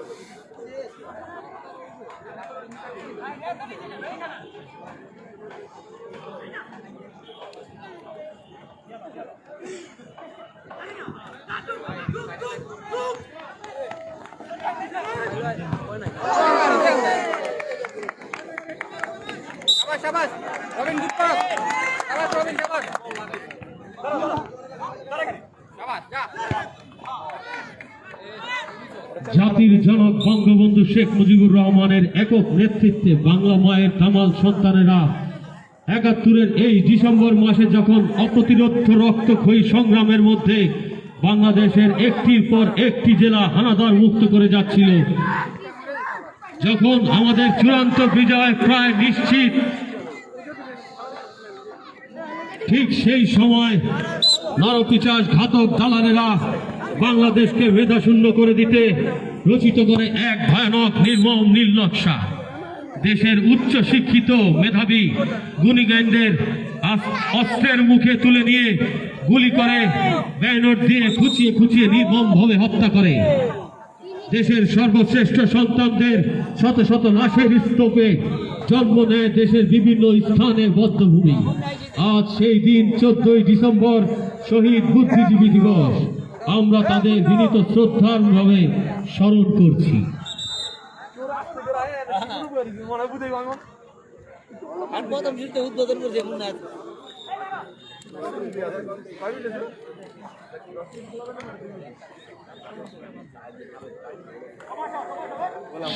দুটি না ও কারু না পেলে আজকে মাঠে রিভার জাতির জনক বঙ্গবন্ধু শেখ মুজিবুর রহমানের একক নেতৃত্বে বাংলা মায়ের কামাল সন্তানেরা একাত্তরের এই ডিসেম্বর মাসে যখন অপ্রতিরোধ রক্তক্ষয়ী সংগ্রামের মধ্যে বাংলাদেশের একটির পর একটি জেলা হানাদার মুক্ত করে যাচ্ছিল, যখন আমাদের চূড়ান্ত বিজয় প্রায় নিশ্চিত, ঠিক সেই সময় নরপিচাস ঘাতক দালালেরা বাংলাদেশকে মেধাশূন্য করে দিতে রচিত করে এক ভয়ানক নির্মম নীলনকশা দেশের উচ্চ শিক্ষিত মেধাবী গুণীজ্ঞানদের অস্ত্রের মুখে তুলে নিয়ে গুলি করে, ব্যানর দিয়ে খুঁচিয়ে খুঁচিয়ে নির্মমভাবে হত্যা করে। দেশের সর্বশ্রেষ্ঠ সন্তানদের শত শত লাশের স্তূপে জন্ম নেয় দেশের বিভিন্ন স্থানে বদ্ধভূমি। আজ সেই দিন চোদ্দই ডিসেম্বর শহীদ বুদ্ধিজীবী দিবস। আমরা তাদের বিনীত শ্রদ্ধার ভাবে স্মরণ করছি। উদ্বোধন করছে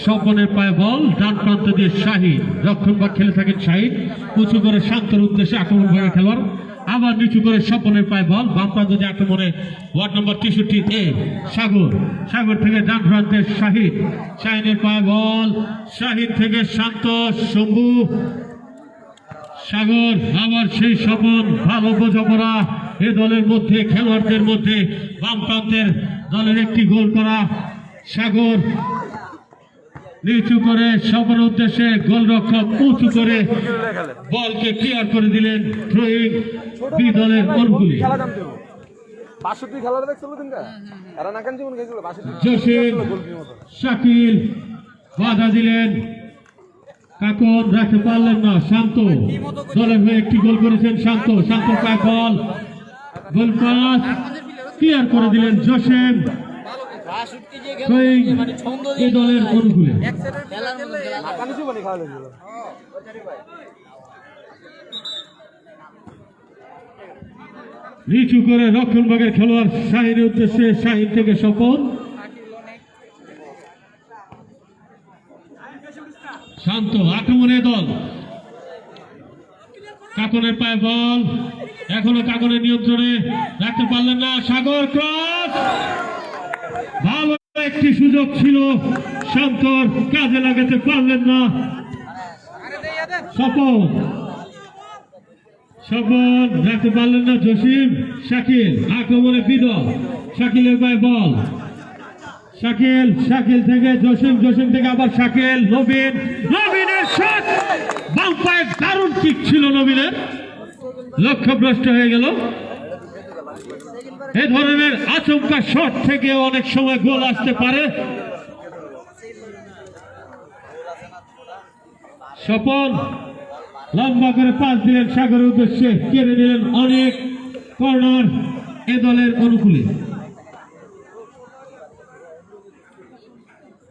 স্বপনের পায়ে বল ডান প্রান্ত দিয়ে শাহিদ রক্ষণ বা খেলে থাকেন শাহিদ উঁচু করে শান্তর উদ্দেশ্যে আক্রমণ করে খেলোয়াড়। আবার নিচু করে স্বপনের পায় বল। বাম প্রান্ত দিয়ে আক্রমণে ওয়ার্ড নম্বর তেষট্টি এ, সাগর। সাগর থেকে ডান প্রান্তে শাহিদ শাহিনের পায় বল। শাহিদ থেকে শান্ত শম্ভু। সাগর, আবার সেই স্বপন, ভালো বোঝাপড়া এ দলের মধ্যে, খেলোয়াড়দের মধ্যে, বাম প্রান্তের দলের একটি গোল করা। সাগর নিচু করে সবার উদ্দেশ্যে গোলরক্ষক উঁচু করে বলকে ক্লিয়ার করে দিলেন থ্রোয়িং দলের অনুকূলে শাকিল বাধা দিলেন। কাকন রাখতে পারলেন না শান্ত। দলের হয়ে একটি গোল করেছেন শান্ত শান্ত কাকল গোল পাস ক্লিয়ার করে দিলেন জসেম। মানে দলের অনুকূলে। নিচু করে রক্ষণভাগের খেলোয়াড় শাহিনের উদ্দেশ্যে শাহিন থেকে স্বপন শান্ত আক্রমণের দল। কাকনের পায়ে বল। এখনও কাকনের নিয়ন্ত্রণে রাখতে পারলেন না সাগর ক্রস। ভালো একটি সুযোগ ছিল। শঙ্কর কাজে লাগাতে পারলেন না। সফল। সফল রাখতে পারলেন না জসিম, শাকিল, আক্রমণে বিদল। শাকিলের পায়ে বল। শাকিল শাকিল থেকে জসিম জসিম থেকে আবার শাকিল, নবীন। নবীনের শট বাম পায়ে দারুণ কিক ছিল নবীনের। লক্ষ্যভ্রষ্ট হয়ে গেল। এ ধরনের আচমকা শট থেকে অনেক সময় গোল আসতে পারে। স্বপন লম্বা করে পাঁচ দিলেন সাগরের উদ্দেশ্যে, কেড়ে নিলেন অনেক কর্নার এ দলের অনুকূলে।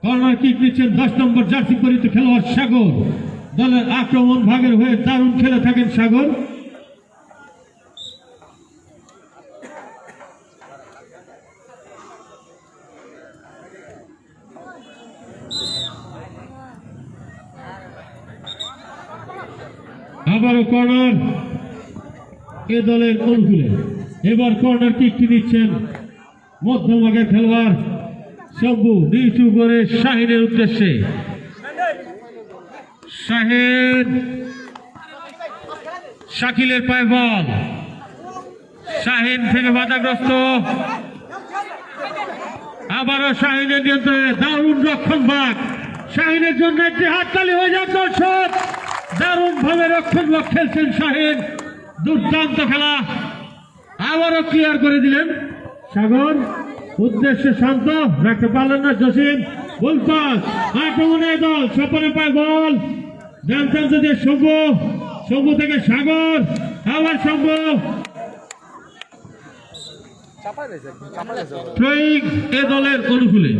কর্নার কিক নিচ্ছেন দশ নম্বর জার্সি পরিত খেলোয়াড় সাগর। দলের আক্রমণ ভাগের হয়ে দারুণ খেলে থাকেন সাগর। আবারও কর্নার এ দলের অনুকূলে এবার কর্নার কিকটি নিচ্ছেন মধ্যমাগের খেলোয়াড় শম্ভু নিচু করে শাহিনের উদ্দেশ্যে। শাহিন, শাকিলের পায়ে বল। শাহিন থেকে বাধাগ্রস্ত। আবারও শাহিনের নিয়ন্ত্রণে দারুণ রক্ষণ ভাগ শাহিনের জন্য একটি হাততালি হয়ে দর্শক। দারুণ ভাবে রক্ষণ ভাগ খেলছেন শাহিন দুর্দান্ত খেলা। আবারও ক্লিয়ার করে দিলেন। সাগর উদ্দেশ্য শান্ত রাখতে পারলেন না জসিম। বল পাস আক্রমণে দল স্বপনে পায় বল। শম্ভ শম্ভু থেকে সাগর আবার শম্ভ এ দলের অনুকূলে।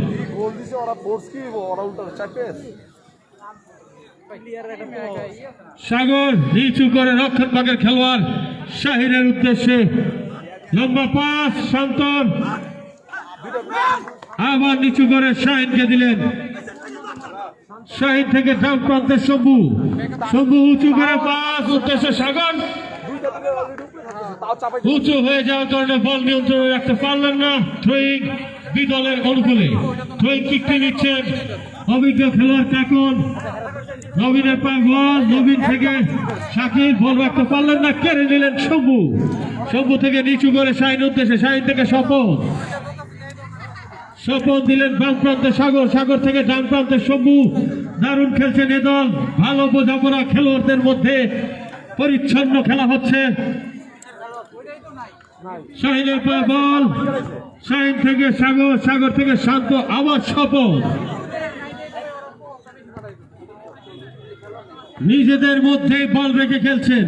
সাগর, নিচু করে রক্ষণ ভাগের খেলোয়াড় শাহিনের উদ্দেশ্যে। লম্বা পাস শান্তর আবার নিচু করে শাহিনকে দিলেন। শাহিন থেকে ডান প্রান্তে শম্ভু। শম্ভু উঁচু করে পাস, উদ্দেশ্যে সাগর। উঁচু হয়ে যাওয়ার কারণে বল নিয়ন্ত্রণে রাখতে পারলেন না থ্রোয়িং বিদলের অনুকূলে কিকটি নিচ্ছেন অভিজ্ঞ খেলোয়াড় কাকন। নবীনের পায়ে বল নবীন থেকে শাকিব বল রাখতে পারলেন না, কেড়ে নিলেন শম্ভু। শম্ভু থেকে নিচু করে শাহিন উদ্দেশ্যে, শাহিন থেকে স্বপন। স্বপন দিলেন বাম প্রান্তে সাগর সাগর থেকে ডান প্রান্তে শম্ভু। দারুণ খেলছেন এ দল। ভালো বোঝাপড়া খেলোয়াড়দের মধ্যে পরিচ্ছন্ন খেলা হচ্ছে। শাহিনের পায়ে বল শাহিন থেকে সাগর সাগর থেকে শান্ত, আবার শপথ। নিজেদের মধ্যে বল রেখে খেলছেন।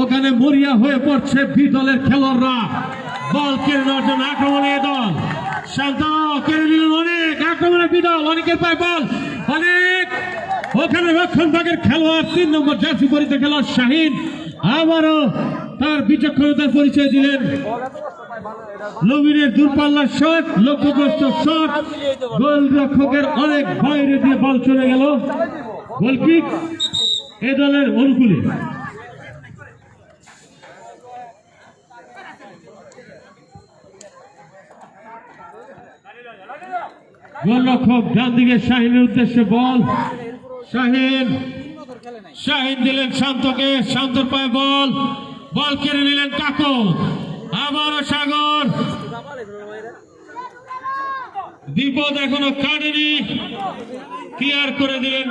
ওখানে মরিয়া হয়ে পড়ছে বি দলের খেলোয়াড়রা। বল কেড়ে নেওয়ার জন্য আক্রমণে দল। শান্ত, কেড়ে নিল অনেক আক্রমণে বিদল অনেকের পায় বল। অনেক ওখানে রক্ষণ ভাগের খেলোয়াড়, তিন নম্বর জার্সি পরিতে খেলোয়াড় শাহিন। আবারও তার বিচক্ষণতার পরিচয় দিলেন। নবীনের দূরপাল্লার শট, লক্ষ্যগ্রস্ত শট গোলরক্ষকের অনেক বাইরে দিয়ে বল চলে গেল। গোলকিক এ দলের অনুকূলে। গোলরক্ষক ডান দিকে শাহিনের উদ্দেশ্যে বল। শাহিন শাহিন দিলেন শান্তকে, শান্তর পায়ে বল। বল কেড়ে নিলেন কাকো। আবারও সাগর। বিপদ এখনও কাটেনি। ক্লিয়ার করে দিলেন?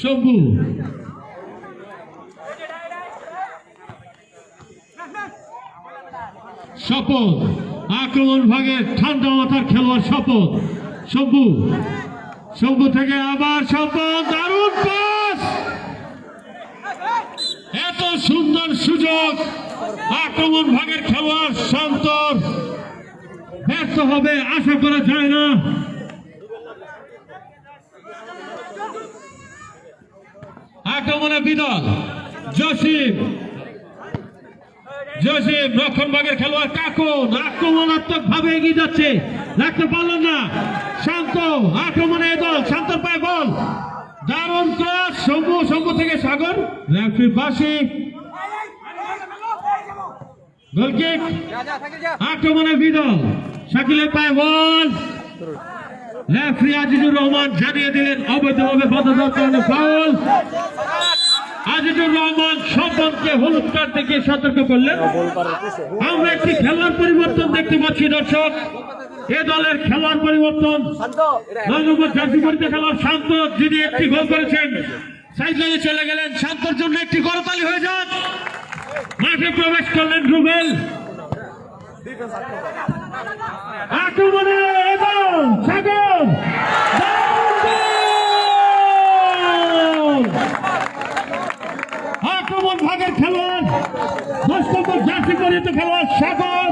শম্ভু। শপথ। আক্রমণ ভাগে ঠান্ডা মাথার খেলোয়াড় শপথ। শম্ভু। শম্ভু থেকে আবার শপথ দারুণ পাস! এত সুন্দর সুযোগ, আক্রমণ ভাগের খেলোয়াড় শান্তর। ব্যর্থ হবে, আশা করা যায় না। আক্রমণে বিদল, জসিম। জসিম রক্ষণ ভাগের খেলোয়াড় কাকুন আক্রমণাত্মক ভাবে এগিয়ে যাচ্ছে। রাখতে পারলেন না। শান্ত আক্রমণে দল, শান্তর পায়ে বল। দারুণ ক্রস, শম্ভু শম্ভু থেকে সাগর। রেফারি বাসি গোলকিক। আক্রমণে বিদল। শাকিলের পায়ে বল। রেফারি আজিজুর রহমান জানিয়ে দিলেন, অবৈধভাবে বাধা ফাউল আজিজুর রহমান সম্পনকে হলুদ কার্ড দেখিয়ে সতর্ক করলেন। আমরা একটি খেলার পরিবর্তন দেখতে পাচ্ছি, দর্শক। এ দলের খেলার পরিবর্তন। খেলার শান্ত যিনি একটি গোল করেছেন সাইকেলে চলে গেলেন, শান্তর জন্য একটি করতালি হয়ে যান মাঠে প্রবেশ করলেন রুবেল। আক্রমণে এবং সাগর। ভাগের খেলোয়াড়। দশ নম্বর জার্সি পরিহিত খেলোয়াড় সাগর।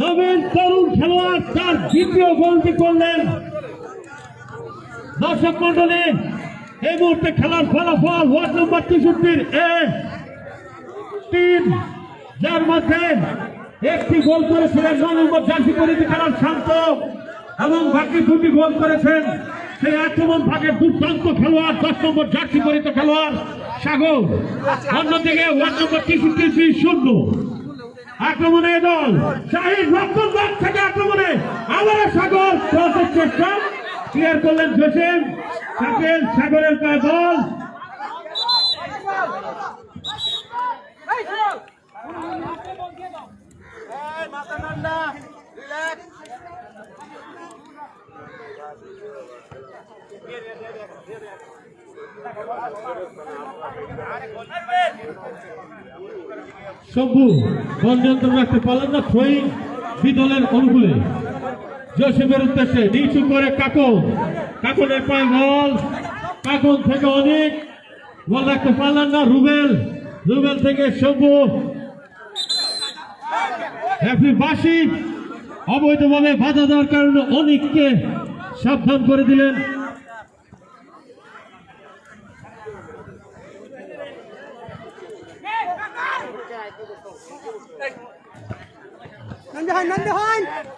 নবীন তরুণ খেলোয়াড় তার দ্বিতীয় গোলটি করলেন। দর্শক মন্ডলী এই মুহূর্তে খেলার ফলাফল ওয়ার্ড নম্বর তেষট্টির এ। তিন, যার মধ্যে একটি গোল করেছিলেন, নয় নম্বর জার্সি পরিধি খেলার শান্ত এবং বাকি দুটি গোল করেছেন। সেই আক্রমণ ভাগের দুর্দান্ত খেলোয়াড়, দশ নম্বর জার্সি পরিত খেলোয়াড়। সাগর। অন্যদিকে ওয়ার্ড নম্বর তেষট্টি শূন্য। আক্রমণে দল। শাহিদ রক্ষণ ভাগ থেকে আক্রমণে আবার সাগর ক্রসের চেষ্টা। ক্লিয়ার করলেন জোসেফ সাকেল সাগরের পায়ে বল। রিল্যাক্স শম্ভু বল নিয়ন্ত্রণ রাখতে পারলেন না থ্রোয়িং বিদলের অনুকূলে। জোসেফের উদ্দেশ্যে নিচু করে কাকন। কাকনের পায়ে বল। কাকন থেকে অনেক বল রাখতে পারলেন না রুবেল। রুবেল থেকে শম্ভু। রেফারি বাসি। অবৈধভাবে বাধা দেওয়ার কারণে অনেককে সাবধান করে দিলেন।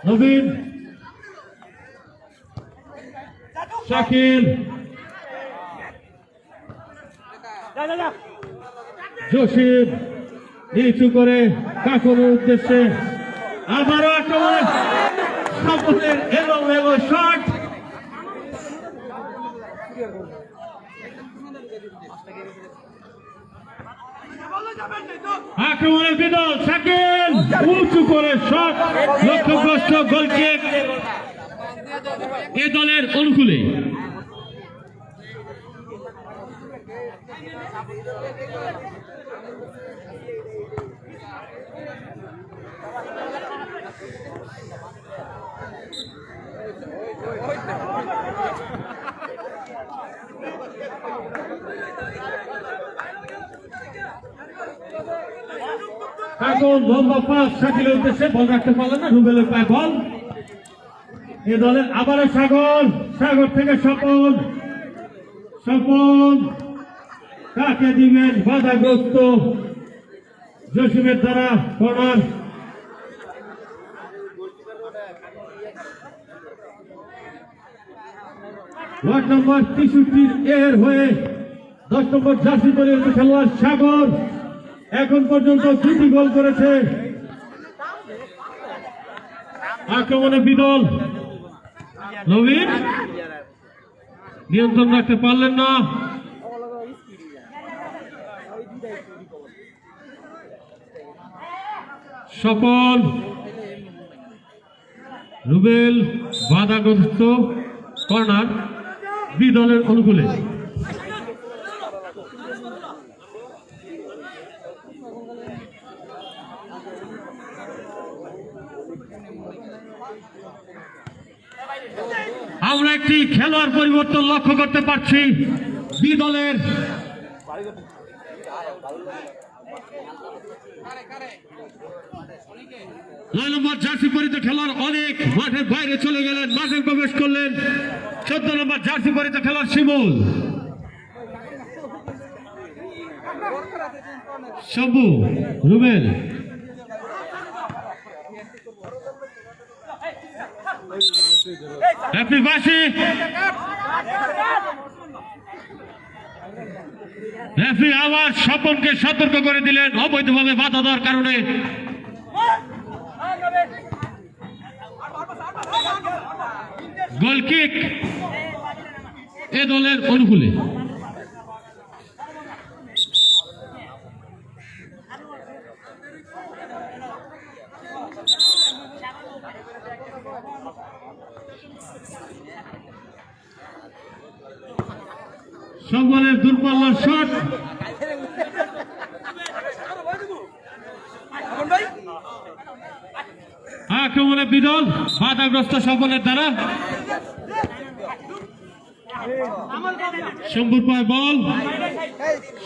নবীন শাকিল। জসিম নিচু করে কাকুরের উদ্দেশ্যে আবারও আক্রমণ সামনের এলো এলো শট। আক্রমণের বিদল সাকিল উঁচু করে শট লক্ষ্যগ্রস্ত গোলকিক। এ দলের অনুকূলে। এখন লম্বা পাস, শাকিলের উদ্দেশ্যে বল রাখতে পারলেন না। রুবেলের পায়ে বল। এ দলের আবারও সাগর। সাগর থেকে স্বপন। স্বপন। কাকে দিবেন? বাধাগ্রস্ত। জসিমের দ্বারা কর্নার। ওয়ার্ড নম্বর তেষট্টির এর হয়ে দশ নম্বর জার্সি দলের খেলোয়াড় সাগর। এখন পর্যন্ত দুটি গোল করেছে। আক্রমণে বিদল। নবীন, নিয়ন্ত্রণ রাখতে পারলেন না। সফল রুবেল বাধাগ্রস্ত কর্নার বিদলের অনুকূলে। আমরা একটি খেলোয়াড় পরিবর্তন লক্ষ্য করতে পারছি। বি দলের নয় নম্বর জার্সি পরিত খেলোয়াড় অনেক মাঠের বাইরে চলে গেলেন, মাঠে প্রবেশ করলেন। চোদ্দ নম্বর জার্সি পরিত খেলোয়াড় শিমুল। শম্ভু, রুবেল। হ্যাপি বাসি রেফারি আবার স্বপনকে সতর্ক করে দিলেন। অবৈধভাবে বাধা দেওয়ার কারণে। গোলকিক এ দলের অনুকূলে। সকলের দূরপাল্লার শট। আক্রমণে বিদল বাধাগ্রস্ত সকলের দ্বারা। শম্ভুর পায় বল।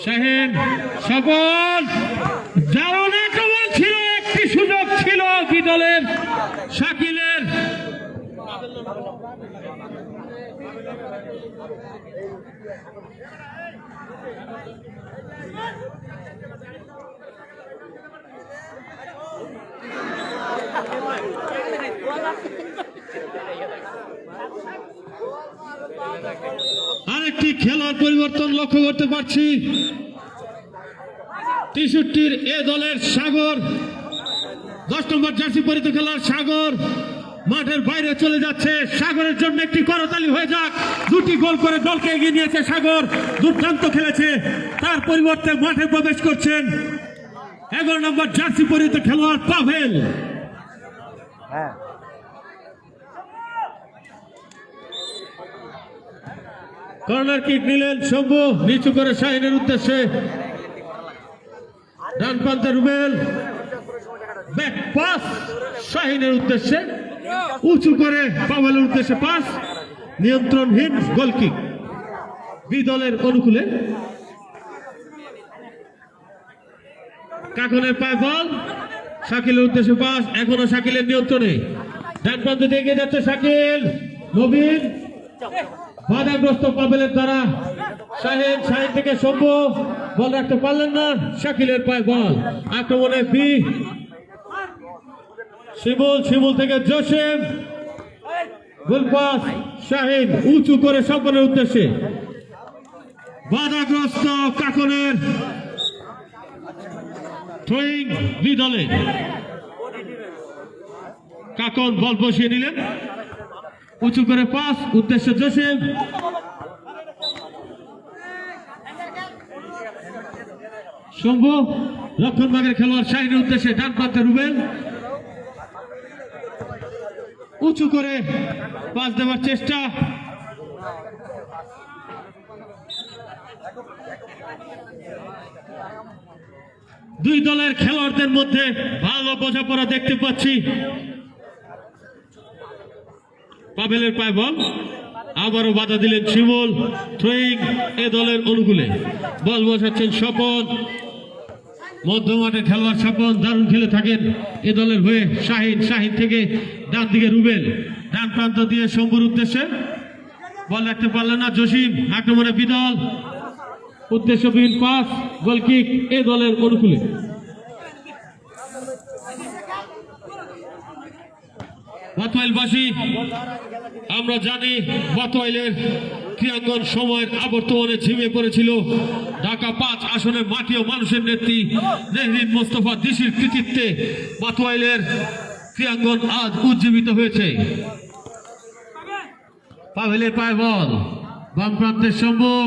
শাহিন সকল দারুণ আক্রমণ ছিল, একটি সুযোগ ছিল বিদলের, শাকিলের। আরেকটি খেলার পরিবর্তন লক্ষ্য করতে পারছি। তেষট্টির এ দলের সাগর, দশ নম্বর জার্সি পরিত খেলার সাগর। মাঠের বাইরে চলে যাচ্ছে। সাগরের জন্য একটি করতালি হয়ে যাক। দুটি গোল করে দলকে এগিয়ে নিয়েছে সাগর। দুর্দান্ত খেলেছে। তার পরিবর্তে মাঠে প্রবেশ করছেন এগারো নম্বর জার্সি পরিত খেলোয়াড় পাভেল। কর্নার কিক নিলেন শম্ভু নিচু করে শাহিনের উদ্দেশ্যে। ডান প্রান্তে রুবেল। ব্যাক পাস শাহিনের উদ্দেশ্যে। উঁচু করে পাওয়েলের উদ্দেশ্যে পাস, নিয়ন্ত্রণহীন গোল কিক বিদলের অনুকূলে। কাকনের পায় বল, শাকিলের উদ্দেশ্যে পাস, এখনও শাকিলের নিয়ন্ত্রণে। ডান প্রান্ত এগিয়ে যাচ্ছে শাকিল, নবীন। বাধাগ্রস্ত পাবেলের দ্বারা শাহিন শাহিন থেকে শম্ভু, বল রাখতে পারলেন না, শাকিলের পায় বল। আক্রমণে বি শিমুল শিবুল থেকে জোসেফ গোলপাস শাহিন, উঁচু করে সকলের উদ্দেশ্যে। বাধাগ্রস্ত কাকনের থ্রোয়িং দুই দলে। কাকন বল বসিয়ে নিলেন। উঁচু করে পাস, উদ্দেশ্য জোসেফ শম্ভু, লক্ষণবাগের খেলোয়াড় শাহিনের উদ্দেশ্যে ডান প্রান্তে রুবেল। উঁচু করে পাস দেওয়ার চেষ্টা। দুই দলের খেলোয়াড়দের মধ্যে ভালো বোঝাপড়া দেখতে পাচ্ছি। পাবেলের পায় বল। আবারও বাধা দিলেন শিমুল থ্রোয়িং এ দলের অনুকূলে। বল বসাচ্ছেন স্বপন। মধ্যমাঠে খেলোয়াড় স্বপন দারুণ খেলে থাকেন। এ দলের হয়ে শাহিন শাহিন থেকে ডান দিকে রুবেল। ডান প্রান্ত দিয়ে শম্ভুর উদ্দেশ্যে। বল রাখতে পারলেন না জসিম, আক্রমণে বিদল। উদ্দেশ্যবিহীন পাস গোলকিক এ দলের অনুকূলে। বাতোয়াইলবাসী, আমরা জানি বাতোয়াইলের ক্রিয়াঙ্গন সময়ের আবর্তমানে ঝিমে পড়েছিল। ঢাকা পাঁচ আসনের মাটি ও মানুষের নেত্রী নেহরিন মোস্তফা দিশির কৃতিত্বে বাতোয়াইলের ক্রিয়াঙ্গন আজ উজ্জীবিত হয়েছে। পাভেলের পায় বল বাম প্রান্তের সম্ভব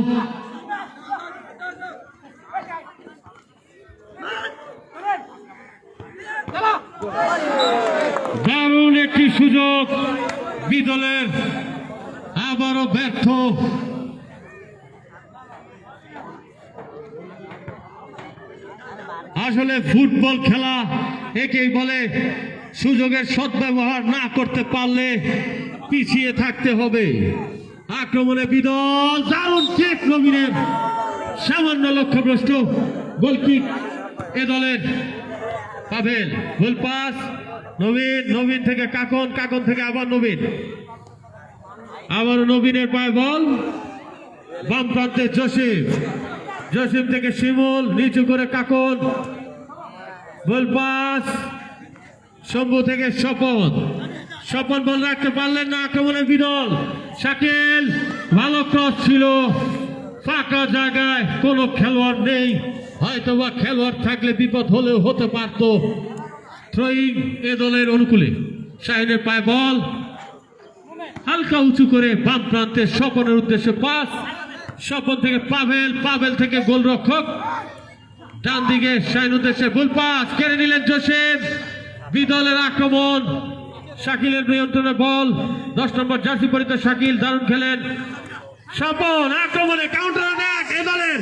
দারুণ একটি সুযোগ বিদলের আবারও ব্যর্থ। আসলে ফুটবল খেলা একেই বলে, সুযোগের সদ্ব্যবহার না করতে পারলে পিছিয়ে থাকতে হবে। আক্রমণে বিদল, দারুণ চেক নবীনের সামান্য লক্ষ্যভ্রষ্ট গোলকিক এ দলের পাবেল গোল পাস নবীন নবীন থেকে কাকন কাকন থেকে আবার নবীন। আবার নবীনের পায়ে বল বাম প্রান্তে জসিম। জসিম থেকে শিমুল, নিচু করে কাকন। গোল পাস। শম্ভু থেকে স্বপন। স্বপন বল রাখতে পারলেন না আক্রমণে বিরল। শাকিল, ভালো ক্রস ছিল। ফাঁকা জায়গায় কোনো খেলোয়াড় নেই। হয়তোবা খেলোয়াড় থাকলে বিপদ হলেও হতে পারত। থ্রোয়িং এ দলের অনুকূলে। শাহিনের পায়ে বল। হালকা উঁচু করে বাম প্রান্তে স্বপনের উদ্দেশ্যে পাস। স্বপন থেকে পাভেল পাভেল থেকে গোলরক্ষক। ডান দিকে শাহিন উদ্দেশ্যে গোল পাস, কেড়ে নিলেন জোসেফ বিদলের আক্রমণ, শাকিলের নিয়ন্ত্রণে বল। দশ নম্বর জার্সি পরিত শাকিল দারুণ খেলেন। স্বপন আক্রমণে কাউন্টার অ্যাটাক এ দলের।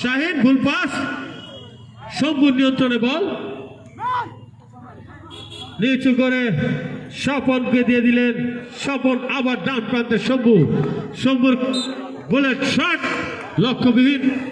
শাহিন গোল পাস। শম্ভুর নিয়ন্ত্রণে বল। নিচু করে স্বপনকে দিয়ে দিলেন। স্বপন আবার ডান প্রান্তে শম্ভু। শম্ভুর বলে শট লক্ষ্যবিহীন।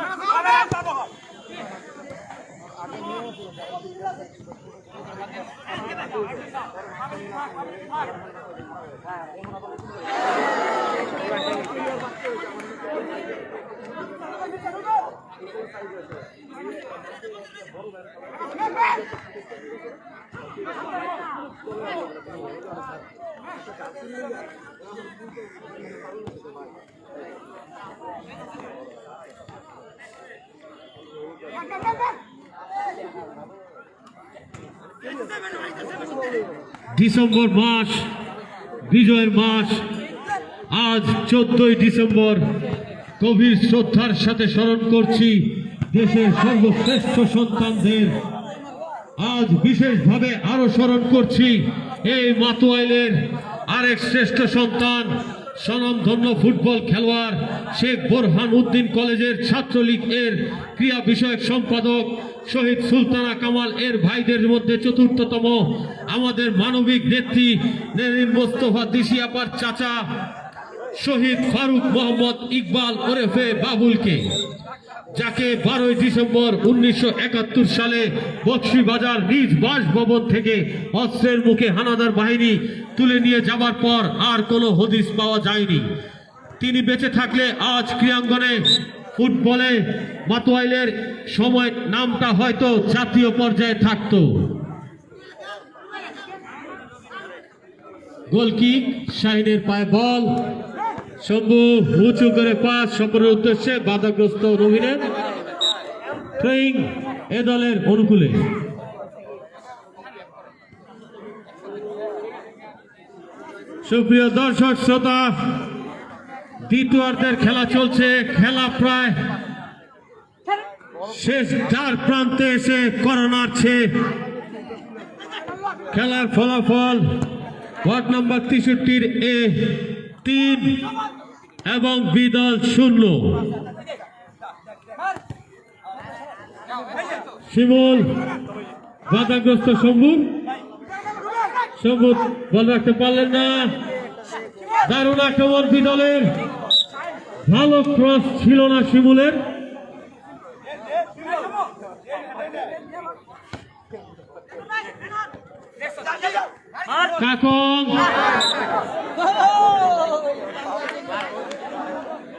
ডিসেম্বর মাস, বিজয়ের মাস, আজ চোদ্দই ডিসেম্বর। গভীর শ্রদ্ধার সাথে স্মরণ করছি দেশের সর্বশ্রেষ্ঠ সন্তানদের। আজ বিশেষভাবে আরও স্মরণ করছি এই মাতুয়াইলের আরেক শ্রেষ্ঠ সন্তান, স্বনামধন্য ফুটবল খেলোয়াড় শেখ বোরহান উদ্দিন কলেজের ছাত্রলীগ এর ক্রিয়া বিষয়ক সম্পাদক শহীদ সুলতানা কামাল এর ভাইদের মধ্যে চতুর্থতম আমাদের মানবিক নেত্রী নেরিন মোস্তফা দিশিয়াপার চাচা শহীদ ফারুক মোহাম্মদ ইকবাল ওরেফে বাবুলকে। যাকে বারোই ডিসেম্বর উনিশশো একাত্তর সালে বক্সিবাজার নিজ বাসভবন থেকে অস্ত্রের মুখে হানাদার বাহিনী তুলে নিয়ে যাবার পর আর কোনো হদিস পাওয়া যায়নি। তিনি বেঁচে থাকলে আজ ক্রীড়াঙ্গনে ফুটবলে মাতোয়াইলের সময় নামটা হয়তো জাতীয় পর্যায়ে থাকতো। গোলকিক, শাহিনের পায়ে বল শম্ভু উঁচু করে পাস সম্পূর্ণ উদ্দেশ্যে বাধাগ্রস্ত নবীনের থ্রোয়িং এ দলের অনুকূলে। সুপ্রিয় দর্শক, শ্রোতা, দ্বিতীয়ার্ধের খেলা চলছে, খেলা প্রায় শেষ চার প্রান্তে এসে করোনাচ্ছে খেলার ফলাফল ওয়ার্ড নম্বর তেষট্টির এ তিন এবং বিদল শূন্য। শিমুল, বাধাগ্রস্ত শম্ভু। শম্ভু, বল রাখতে পারলেন না। দারুণ আক্রমণ বিদলের। ভালো ক্রস ছিল না শিমুলের। কাকন।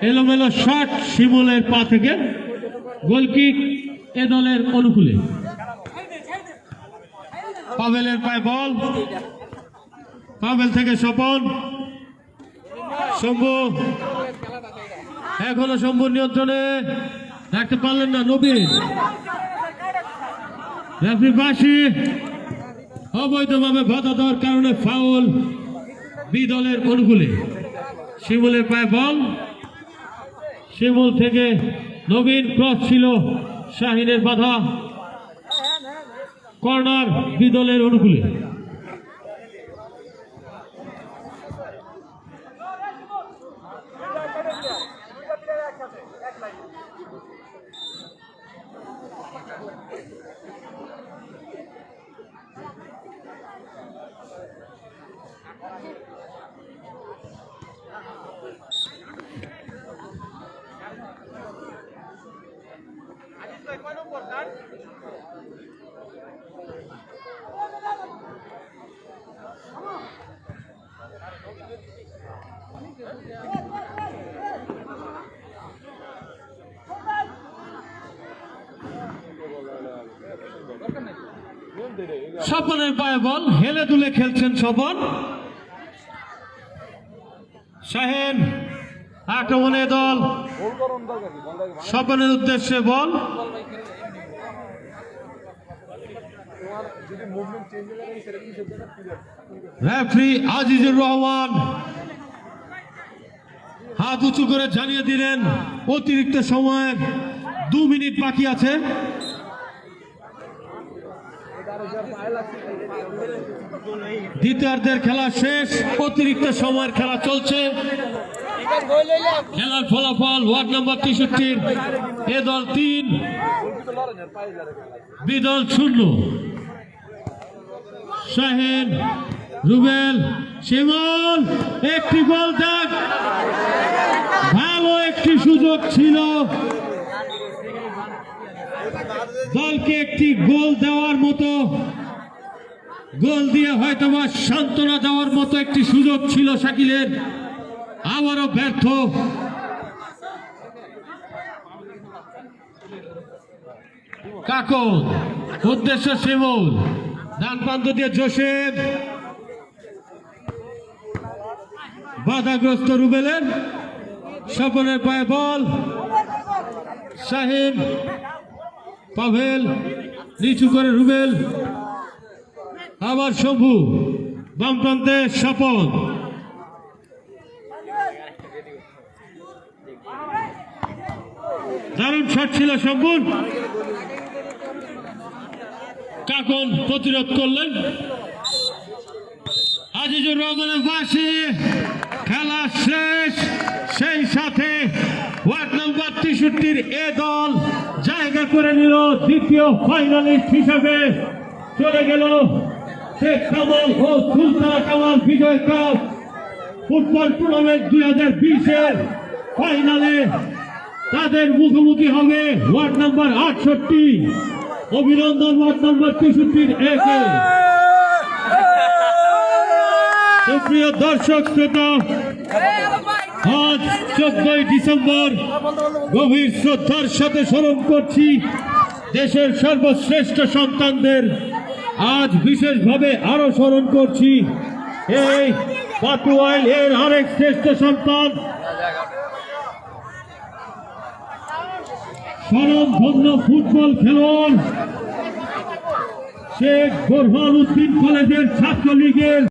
এলোমেলো শট শিমুলের পা থেকে। গোলকিক এ দলের অনুকূলে। পাভেলের পায়ে বল। পাভেল থেকে স্বপন। শম্ভু। এখনও শম্ভুর নিয়ন্ত্রণে। রাখতে পারলেন না নবীন। রেফরি বাসি অবৈধভাবে বাধা দেওয়ার কারণে ফাউল বিদলের অনুকূলে। শিমুলের পায়ে বল। শিমুল থেকে নবীন ক্রস ছিল শাহিনের বাধা। কর্নার বিদলের অনুকূলে। স্বপনের পায়ে বল, হেলে দুলে খেলছেন স্বপন শাহেন, আক্রমণে দল। স্বপনের উদ্দেশ্যে বল। রেফারি আজিজুর রহমান। হাত উঁচু করে জানিয়ে দিলেন, অতিরিক্ত সময়ের দু মিনিট বাকি আছে। দ্বিতীয়ার্ধের খেলা শেষ, অতিরিক্ত সময়ের খেলা চলছে। খেলার ফলাফল ওয়ার্ড নম্বর তেষট্টির। এ দল তিন বিদল শূন্য। শাহেন, রুবেল, শিমল, একটি গোল দেখ। ভালো একটি সুযোগ ছিল। দলকে একটি গোল দেওয়ার মতো, গোল দিয়ে হয়তোবা সান্ত্বনা দেওয়ার মতো একটি সুযোগ ছিল শাকিলের। আবারও ব্যর্থ। কাকন উদ্দেশ্য শিমুল ডান প্রান্ত দিয়ে জোসেফ। বাধাগ্রস্ত রুবেলের। স্বপনের পায়ে বল। শাহিন পাভেল, নিচু করে রুবেল। আবার শম্ভু, বাম প্রান্তে স্বপন। দারুণ শট ছিল শম্ভুর। কাকন প্রতিরোধ করলেন। আজিজুর রহমানের পাশে খেলা শেষ। সেই সাথে ওয়ার্ড নম্বর তেষট্টির এ দল জায়গা করে নিল দ্বিতীয় ফাইনালিস্ট হিসাবে। চলে গেল শেখ কামাল ও Sultan Kamal Bijoy cup football tournament দুই হাজার বিশের ফাইনালে তাদের মুখোমুখি হবে ওয়ার্ড নাম্বার আটষট্টি। অভিনন্দন ওয়ার্ড নম্বর তেষট্টির একে। সুপ্রিয় দর্শক, শ্রোতা আজ চোদ্দই ডিসেম্বর গভীর শ্রদ্ধার সাথে স্মরণ করছি দেশের সর্বশ্রেষ্ঠ সন্তানদের। আজ বিশেষভাবে আরও স্মরণ করছি এই পাটুয়াইল এর আরেক শ্রেষ্ঠ সন্তান। স্মরণ ধন্য ফুটবল খেলোয়াড় শেখ বোরহান উদ্দিন কলেজের ছাত্রলীগের